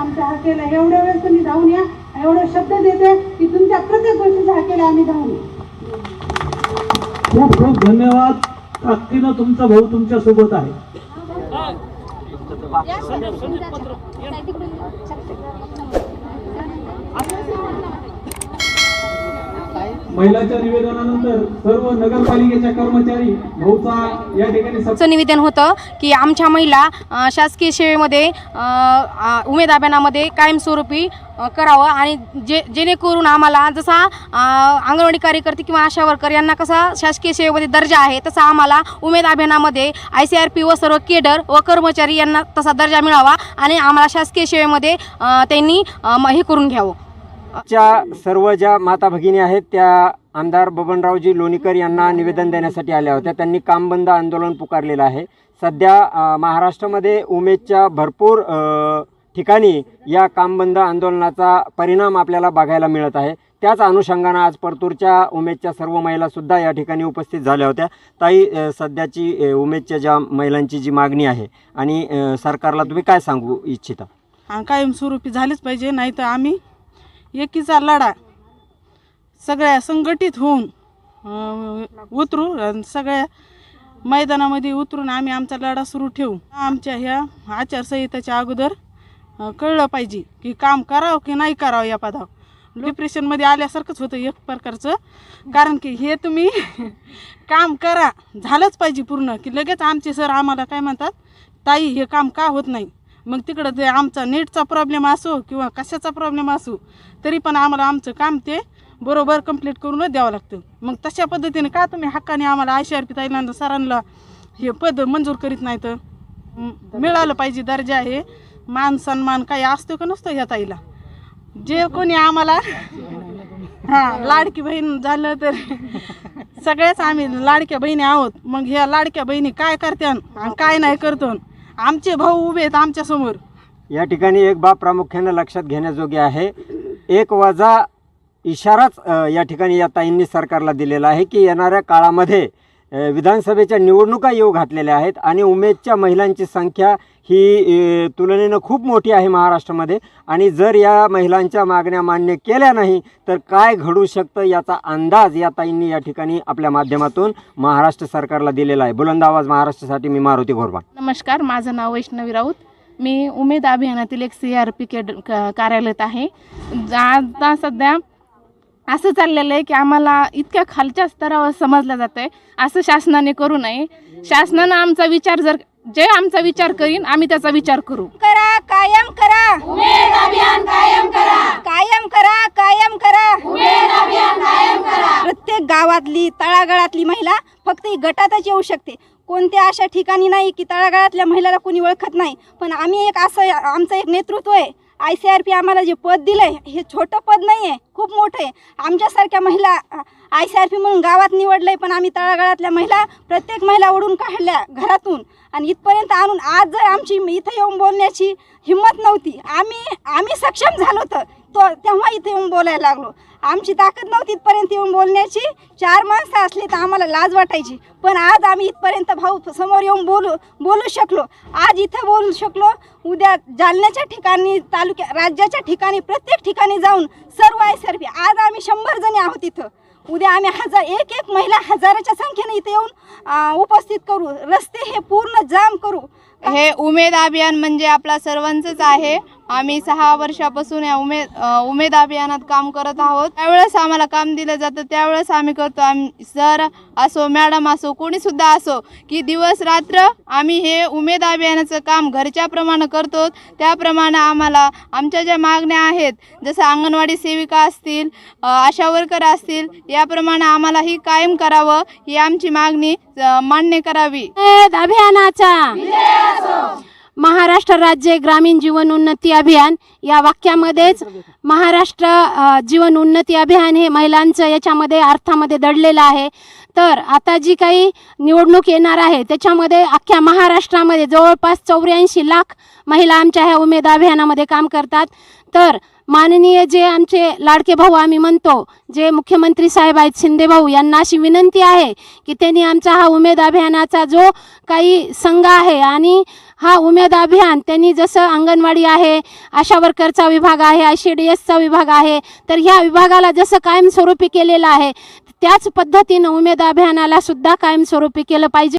आमच्या हाकेला एवढ्या वेळेस तुम्ही धावून या एवढे शब्द देते की तुमच्या प्रत्येक गोष्टीच्या हाकेला आम्ही धावून. खूप खूप धन्यवाद ताकदीनं तुमचा भाऊ तुमच्यासोबत आहे महिलाच्या निवेदनानंतर सर्व नगरपालिकेच्या कर्मचारी भाऊचा या ठिकाणी निवेदन होतं की आमच्या महिला अ, शासकीय सेवेमध्ये उमेद अभियानामध्ये कायमस्वरूपी अ, करावं आणि जे जेणेकरून आम्हाला जसा अ, अंगणवाडी कार्यकर्ते किंवा आशा वर्कर यांना कसा शासकीय सेवेमध्ये दर्जा आहे तसा आम्हाला उमेद अभियानामध्ये आय सी आर पी व सर्व केडर व कर्मचारी यांना तसा दर्जा मिळावा आणि आम्हाला शासकीय सेवेमध्ये अ, त्यांनी अ, म- हे करून घ्यावं. च्या सर्व ज्या माता भगिनी आहेत त्या आमदार बबनरावजी लोणीकर यांना निवेदन देण्यासाठी आल्या होत्या. त्यांनी काम बंद आंदोलन पुकारलेलं आहे. सध्या महाराष्ट्रामध्ये उमेदच्या भरपूर ठिकाणी या काम बंद आंदोलनाचा परिणाम आपल्याला बघायला मिळत आहे. त्याच अनुषंगानं आज परतूरच्या उमेदच्या सर्व महिलासुद्धा या ठिकाणी उपस्थित झाल्या होत्या. ताई सध्याची उमेदच्या ज्या महिलांची जी मागणी आहे आणि सरकारला तुम्ही काय सांगू इच्छिता? कायमस्वरूपी झालीच पाहिजे नाही तर आम्ही एकीचा लढा. सगळ्या संघटित होऊन उतरू सगळ्या मैदानामध्ये उतरून आम्ही आमचा लढा सुरू ठेवू. आमच्या ह्या आचारसंहितेच्या अगोदर कळलं पाहिजे की काम करावं की नाही करावं या पदावर. डिप्रेशनमध्ये आल्यासारखंच होतं एक प्रकारचं. कारण की हे तुम्ही काम करा. झालंच पाहिजे पूर्ण. की लगेच आमचे सर आम्हाला काय म्हणतात ताई हे काम का होत नाही? मग तिकडं ते आमचा नेटचा प्रॉब्लेम असो किंवा कशाचा प्रॉब्लेम असो तरी पण आम्हाला आमचं काम ते बरोबर कंप्लीट करूनच द्यावं लागतं. मग तशा पद्धतीने का तुम्ही हक्काने आम्हाला आय सी आर पी ताईला सरांना हे पद मंजूर करीत नाही तर मिळालं पाहिजे दर्जा आहे मान सन्मान काही असतो का नसतो ह्या ताईला? जे कोणी आम्हाला हां लाडकी बहीण झालं तर सगळ्याच आम्ही लाडक्या बहिणी आहोत. मग ह्या लाडक्या बहिणी काय करत्यान आणि काय नाही करतो आमचे भाऊ उभे आहेत आमच्यासमोर. या ठिकाणी एक बाब प्रामुख्यानं लक्षात घेण्याजोगी आहे. एक वजा इशाराच अ, या ठिकाणी या ताईंनी सरकारला दिलेला आहे की येणाऱ्या काळामध्ये विधानसभेच्या निवडणुका येऊ घातलेल्या आहेत आणि उमेदच्या महिलांची संख्या ही तुलनेनं खूप मोठी आहे महाराष्ट्रामध्ये. आणि जर या महिलांच्या मागण्या मान्य केल्या नाही तर काय घडू शकतं याचा अंदाज या ताईंनी या ठिकाणी आपल्या माध्यमातून महाराष्ट्र सरकारला दिलेला आहे. बुलंद आवाज महाराष्ट्रासाठी मी मारुती घोरबा नमस्कार माझं नाव वैष्णवी राऊत. मी उमेद अभियानातील एक सी आर पी केड कार्यालयात आहे. आता सध्या असं चाललेलं आहे की आम्हाला इतक्या खालच्या स्तरावर समजलं जातं आहे असं शासनाने करू नये. शासनानं आमचा विचार जर जे आमचा विचार करीन आम्ही त्याचा विचार करू. करा कायम करा. उमेद अभियान कायम करा. कायम करा कायम करा. उमेद अभियान कायम करा. प्रत्येक गावातली तळागाळातली महिला फक्त ही गटातच येऊ शकते. कोणत्या अशा ठिकाणी नाही की तळागाळातल्या महिलाला कोणी ओळखत नाही. पण आम्ही एक असं आमचं एक नेतृत्व आहे. आय सी आर पी आम्हाला जे पद दिलं आहे हे छोटं पद नाही आहे खूप मोठं आहे. आमच्यासारख्या महिला आय सी आर पी म्हणून गावात निवडलं आहे पण आम्ही तळागाळातल्या महिला प्रत्येक महिला ओढून काढल्या घरातून. आणि इथपर्यंत आणून आज जर आमची इथं येऊन बोलण्याची हिंमत नव्हती आम्ही आम्ही सक्षम झालो तर. तो तेव्हा इथे येऊन बोलायला लागलो. आमची ताकद नव्हती इथपर्यंत येऊन बोलण्याची. चार माणसं असली तर आम्हाला लाज वाटायची. पण आज आम्ही इथपर्यंत भाऊ समोर येऊन बोलू बोलू शकलो. आज इथं बोलू शकलो. उद्या जालन्याच्या ठिकाणी तालुक्या राज्याच्या ठिकाणी प्रत्येक ठिकाणी जाऊन सर्व आहे सर्वी आज आम्ही शंभर जणी आहोत इथं. उद्या आम्ही हजार एक एक महिला हजाराच्या संख्येने इथे येऊन उपस्थित करू. रस्ते हे पूर्ण जाम करू. हे उमेद अभियान म्हणजे आपला सर्वांचंच आहे. आम्ही सहा वर्षापासून या उमेद उमेद अभियानात काम करत आहोत. त्यावेळेस आम्हाला काम दिलं जातं त्यावेळेस आम्ही करतो. आम्ही सर असो मॅडम असो कोणी सुद्धा असो की दिवस रात्र आम्ही हे उमेद अभियानाचं काम घरच्याप्रमाणे करतो. त्याप्रमाणे आम्हाला आमच्या ज्या मागण्या आहेत जसं अंगणवाडी सेविका असतील आशा वर्कर असतील याप्रमाणे आम्हाला ही कायम करावं ही आमची मागणी मान्य करावी. अभियानाचा. महाराष्ट्र राज्य ग्रामीण जीवन उन्नती अभियान या वाक्यामध्येच महाराष्ट्र जीवन उन्नती अभियान हे महिलांचं याच्यामध्ये अर्थामध्ये दडलेलं आहे. तर आता जी काही निवडणूक येणार आहे त्याच्यामध्ये अख्ख्या महाराष्ट्रामध्ये जवळपास चौऱ्याऐंशी लाख महिला आमच्या ह्या उमेद अभियानामध्ये काम करतात. तर माननीय जे आमचे लाडके भाऊ आम्ही म्हणतो जे मुख्यमंत्री साहेब आहेत शिंदे भाऊ यांना अशी विनंती आहे की त्यांनी आमचा हा उमेद अभियानाचा जो काही संघ आहे आणि हा उमेद अभियान त्यांनी जसं अंगणवाडी आहे आशा वर्करचा विभाग आहे आय सी डी एसचा विभाग आहे तर ह्या विभागाला जसं कायमस्वरूपी केलेलं आहे त्याच पद्धतीनं उमेद अभियानाला सुद्धा कायमस्वरूपी केलं पाहिजे.